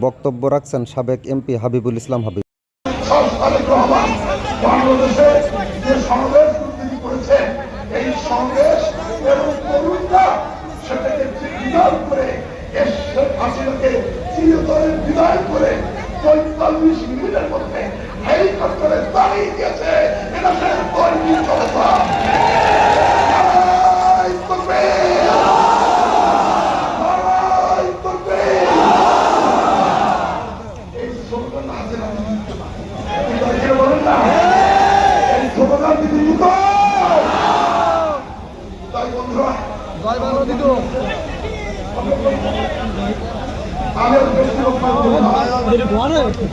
বক্তব্য রাখছেন সাবেক এমপি হাবিবুল ইসলাম হাবিব। মিনিটের মধ্যে হেলিকপ্টারে দাঁড়িয়ে দিয়েছে এটা সে নারায় তাকবীর! নারায় তাকবীর! এই স্লোগান আছে না তাকে বলেন না এই স্লোগান দিতে দিত তাই বন্ধুরা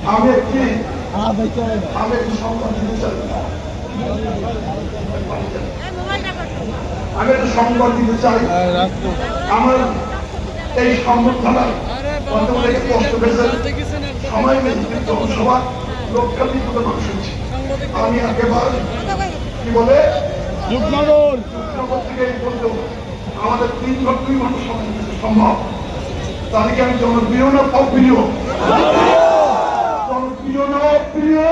আমি একটু। আমি একটি সংবাদ দিতে চাই আমি একটু সংবাদ দিতে চাই আমার এই সংবর্ধনায় বর্তমানে কষ্ট পেয়েছে সময় নেই কিন্তু সবার লক্ষাধিক মতো মানুষ হচ্ছে আমি একেবারে কি বলে রূপনগর থেকে এই পর্যন্ত আমাদের তিন লক্ষ দুই মানুষ সমাবেশ সম্ভব তাদেরকে আমি জনপ্রিয় না অপ্রিয় জনপ্রিয় না অপ্রিয়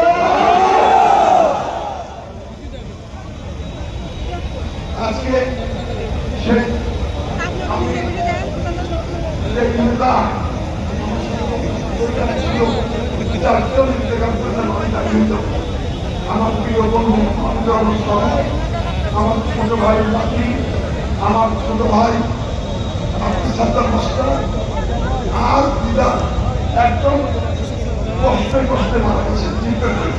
আজকে। আমার প্রিয় বন্ধু, আমার ছোট ভাই আমার ছোট ভাই আর দিদা একদম কষ্টে কষ্টে মারা গেছে। চিন্তা করে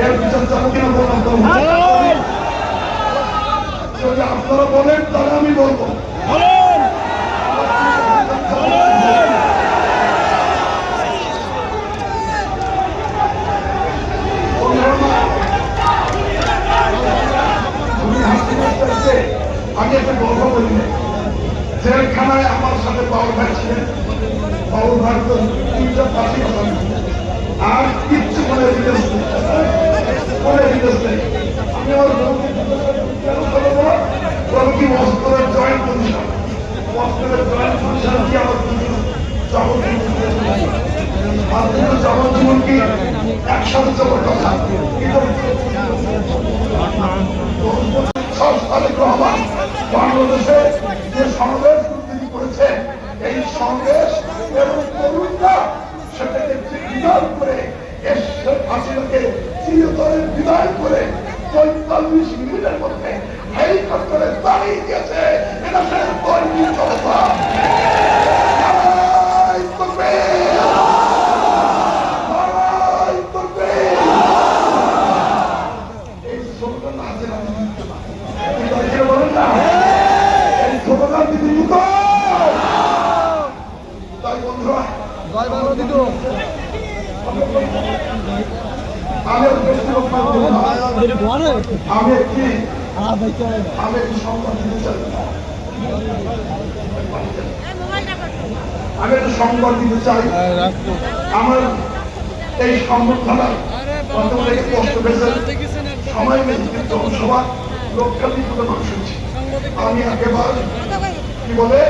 এর বিচার যাব কিনা বললাম যদি আপনারা বলেন তাহলে আমি বলব বলেন তুমি হাসতে হাসতে হাসতে আমি একটা গল্প বলি জেলখানায় আমার সাথে বাউল ভাই ছিলেন তো তিনটা কথা আর কিচ্ছু মনে বিদেশ মনে বিদেশ নেই। আমি আমার বউকে কেন করো বলো? বলো কি মস্করের জয়েন্ট পজিশন মস্করের জয়েন্ট বাংলাদেশে বিদায় করে পঁয়তাল্লিশ মিনিটের মধ্যে হেলিকপ্টারে দাঁড়িয়ে গেছে এটা সে জনতা নারায় তাকবীর! নারায় তাকবীর! এই স্লোগান আছে না তাকে বলেন না এই স্লোগান দিতে দিত তাই বন্ধুরা আমি। আমি একটি আমি একটি সংবাদ দিতে চাই। আমি একটু সংবাদ দিতে চাই। আমার এই সংবর্ধনায় বর্তমানে কষ্ট পেয়েছে সময় নেই কিন্তু সবার লক্ষাধিক মানুষ হচ্ছে আমি একেবারে কি বলে?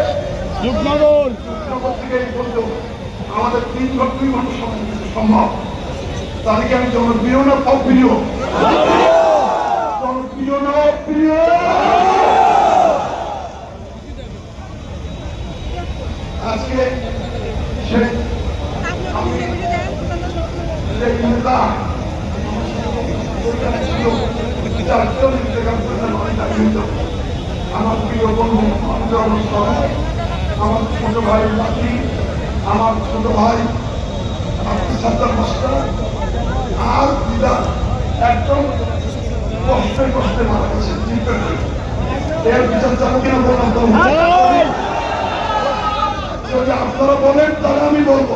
রূপনগর রূপনগর থেকে এই পর্যন্ত আমাদের তিন দুই মানুষ সমাবেশ সম্ভব তাদেরকে আমি জনপ্রিয় না অপ্রিয় জনপ্রিয় না অপ্রিয় আজকে। আমার প্রিয় বন্ধু আমার ছোট ভাই লাকি আমার ছোট ভাই সাত্তার মাস্টার আর দিদার একদম কষ্টে কষ্টে মারা গেছে চিন্তা করে এর বিচার যাব কিনা বললাম যদি আপনারা বলেন তাহলে আমি বলব।